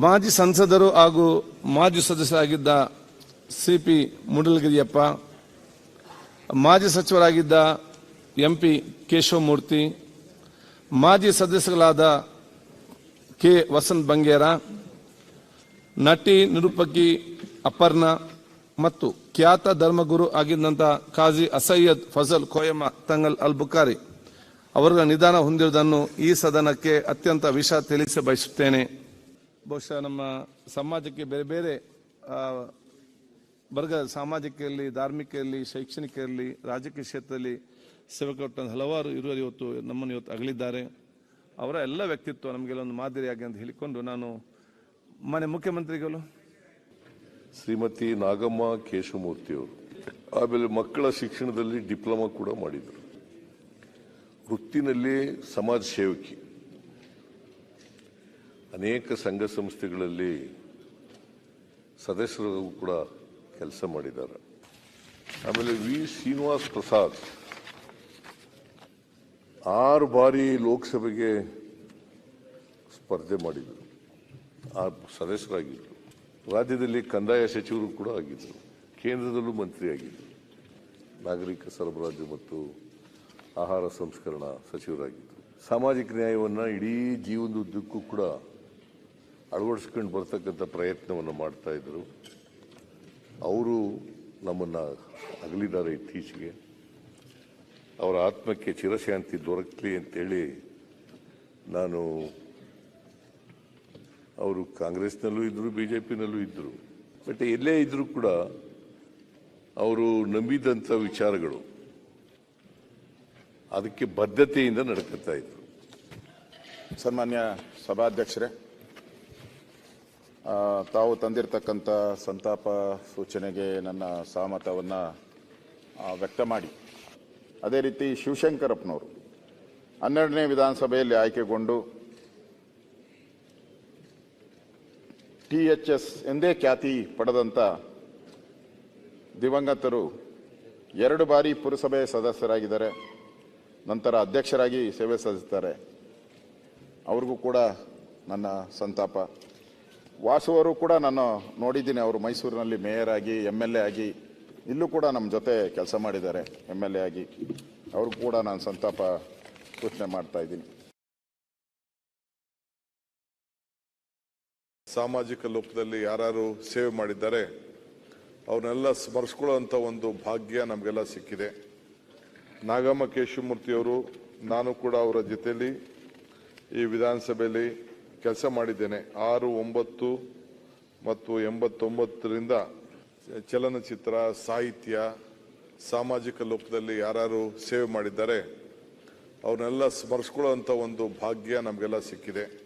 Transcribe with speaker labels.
Speaker 1: ಮಾಜಿ ಸಂಸದರು ಹಾಗೂ ಮಾಜಿ ಸದಸ್ಯರಾಗಿದ್ದ ಸಿ ಪಿ ಮುಡಲಗಿರಿಯಪ್ಪ, ಮಾಜಿ ಸಚಿವರಾಗಿದ್ದ ಎಂ ಪಿ ಕೇಶವಮೂರ್ತಿ, ಮಾಜಿ ಸದಸ್ಯಗಳಾದ ಕೆ ವಸಂತ್ ಬಂಗೇರ, ನಟಿ ನಿರೂಪಕಿ ಅಪರ್ಣ ಮತ್ತು ಖ್ಯಾತ ಧರ್ಮಗುರು ಆಗಿದ್ದಂಥ ಖಾಜಿ ಅಸಯ್ಯದ್ ಫಜಲ್ ಕೋಯಮ್ಮ ತಂಗಲ್ ಅಲ್ ಬುಖಾರಿ ಅವರ ನಿಧಾನ ಹೊಂದಿರುವುದನ್ನು ಈ ಸದನಕ್ಕೆ ಅತ್ಯಂತ ವಿಷ ತಿಳಿಸ ಬಯಸುತ್ತೇನೆ ಬಹುಶಃ ನಮ್ಮ ಸಮಾಜಕ್ಕೆ ಬೇರೆ ಬೇರೆ ವರ್ಗ ಸಾಮಾಜಿಕ ಇರಲಿ ಧಾರ್ಮಿಕ ಇರಲಿ ಶೈಕ್ಷಣಿಕ ಇರಲಿ ರಾಜಕೀಯ ಕ್ಷೇತ್ರದಲ್ಲಿ ಸೇವೆ ಕೊಟ್ಟ ಹಲವಾರು ಇರುವರು ಇವತ್ತು ನಮ್ಮನ್ನು ಇವತ್ತು ಅಗಲಿದ್ದಾರೆ. ಅವರ ಎಲ್ಲ ವ್ಯಕ್ತಿತ್ವ ನಮಗೆಲ್ಲ ಒಂದು ಮಾದರಿಯಾಗಿ ಅಂತ ಹೇಳಿಕೊಂಡು ನಾನು ಮನೆ ಮುಖ್ಯಮಂತ್ರಿಗಳು.
Speaker 2: ಶ್ರೀಮತಿ ನಾಗಮ್ಮ ಕೇಶವಮೂರ್ತಿ ಅವರು. ಆಮೇಲೆ ಮಕ್ಕಳ ಶಿಕ್ಷಣದಲ್ಲಿ ಡಿಪ್ಲೊಮಾ ಕೂಡ ಮಾಡಿದರು. ವೃತ್ತಿನಲ್ಲಿ ಸಮಾಜ ಸೇವಕಿ. ಅನೇಕ ಸಂಘ ಸಂಸ್ಥೆಗಳಲ್ಲಿ ಸದಸ್ಯರು ಕೂಡ ಕೆಲಸ ಮಾಡಿದ್ದಾರೆ. ಆಮೇಲೆ ವಿ. ಶ್ರೀನಿವಾಸ್ ಪ್ರಸಾದ್ ಆರು ಬಾರಿ ಲೋಕಸಭೆಗೆ ಸ್ಪರ್ಧೆ ಮಾಡಿದರು. ಆ ಸದಸ್ಯರಾಗಿದ್ದರು ರಾಜ್ಯದಲ್ಲಿ ಕಂದಾಯ ಸಚಿವರು ಕೂಡ ಆಗಿದ್ದರು ಕೇಂದ್ರದಲ್ಲೂ ಮಂತ್ರಿ ಆಗಿದ್ದರು ನಾಗರಿಕ ಸರಬರಾಜು ಮತ್ತು ಆಹಾರ ಸಂಸ್ಕರಣಾ ಸಚಿವರಾಗಿದ್ದರು ಸಾಮಾಜಿಕ ನ್ಯಾಯವನ್ನು ಇಡೀ ಜೀವನದುದ್ದಕ್ಕೂ ಕೂಡ ಅಳವಡಿಸ್ಕೊಂಡು ಬರ್ತಕ್ಕಂಥ ಪ್ರಯತ್ನವನ್ನು ಮಾಡ್ತಾ ಇದ್ದರು. ಅವರು ನಮ್ಮನ್ನು ಅಗಲಿದ್ದಾರೆ ಇತ್ತೀಚೆಗೆ. ಅವರ ಆತ್ಮಕ್ಕೆ ಚಿರಶಾಂತಿ ದೊರಕಲಿ ಅಂತೇಳಿ ನಾನು ಅವರು ಕಾಂಗ್ರೆಸ್ನಲ್ಲೂ ಇದ್ದರು ಬಿ ಜೆ ಪಿನಲ್ಲೂ ಇದ್ದರು. ಬಟ್ ಎಲ್ಲೇ ಇದ್ದರೂ ಕೂಡ ಅವರು ನಂಬಿದಂಥ ವಿಚಾರಗಳು ಅದಕ್ಕೆ ಬದ್ಧತೆಯಿಂದ ನಡ್ಕೊತಾ ಇದ್ರು
Speaker 3: ಸನ್ಮಾನ್ಯ ಸಭಾಧ್ಯಕ್ಷರೇ ತಾವು ತಂದಿರತಕ್ಕಂಥ ಸಂತಾಪ ಸೂಚನೆಗೆ ನನ್ನ ಸಹಮತವನ್ನು ವ್ಯಕ್ತ ಮಾಡಿ. ಅದೇ ರೀತಿ ಶಿವಶಂಕರಪ್ಪನವರು ಹನ್ನೆರಡನೇ ವಿಧಾನಸಭೆಯಲ್ಲಿ ಆಯ್ಕೆಗೊಂಡು ಟಿ ಎಚ್ ಎಸ್ ಎಂದೇ ಖ್ಯಾತಿ ಪಡೆದಂಥ ದಿವಂಗತರು ಎರಡು ಬಾರಿ ಪುರಸಭೆ ಸದಸ್ಯರಾಗಿದ್ದಾರೆ. ನಂತರ ಅಧ್ಯಕ್ಷರಾಗಿ ಸೇವೆ ಸಲ್ಲಿಸ್ತಾರೆ ಅವ್ರಿಗೂ ಕೂಡ ನನ್ನ ಸಂತಾಪ. ವಾಸುವರು ಕೂಡ ನಾನು ನೋಡಿದ್ದೀನಿ, ಅವರು ಮೈಸೂರಿನಲ್ಲಿ ಮೇಯರ್ ಆಗಿ ಎಂ ಎಲ್ ಎ ಆಗಿ, ಇಲ್ಲೂ ಕೂಡ ನಮ್ಮ ಜೊತೆ ಕೆಲಸ ಮಾಡಿದ್ದಾರೆ ಎಂ ಎಲ್ ಎ ಆಗಿ. ಅವ್ರಿಗೂ ಕೂಡ ನಾನು ಸಂತಾಪ ಸೂಚನೆ ಮಾಡ್ತಾ ಇದ್ದೀನಿ.
Speaker 4: ಸಾಮಾಜಿಕ ಲೋಕದಲ್ಲಿ ಯಾರು ಸೇವೆ ಮಾಡಿದ್ದಾರೆ, ಅವನ್ನೆಲ್ಲ ಸ್ಮರಿಸ್ಕೊಳ್ಳೋಂಥ ಒಂದು ಭಾಗ್ಯ ನಮಗೆಲ್ಲ ಸಿಕ್ಕಿದೆ. ನಾಗಮ್ಮ ಕೇಶವಮೂರ್ತಿಯವರು ನಾನು ಕೂಡ ಅವರ ಜೊತೆಯಲ್ಲಿ ಈ ವಿಧಾನಸಭೆಯಲ್ಲಿ ಕೆಲಸ ಮಾಡಿದ್ದೇನೆ. ಆರು, ಒಂಬತ್ತು ಮತ್ತು ಎಂಬತ್ತೊಂಬತ್ತರಿಂದ ಚಲನಚಿತ್ರ, ಸಾಹಿತ್ಯ, ಸಾಮಾಜಿಕ ಲೋಕದಲ್ಲಿ ಯಾರು ಸೇವೆ ಮಾಡಿದ್ದಾರೆ, ಅವನ್ನೆಲ್ಲ ಸ್ಮರಿಸ್ಕೊಳ್ಳೋ ಒಂದು ಭಾಗ್ಯ ನಮಗೆಲ್ಲ ಸಿಕ್ಕಿದೆ.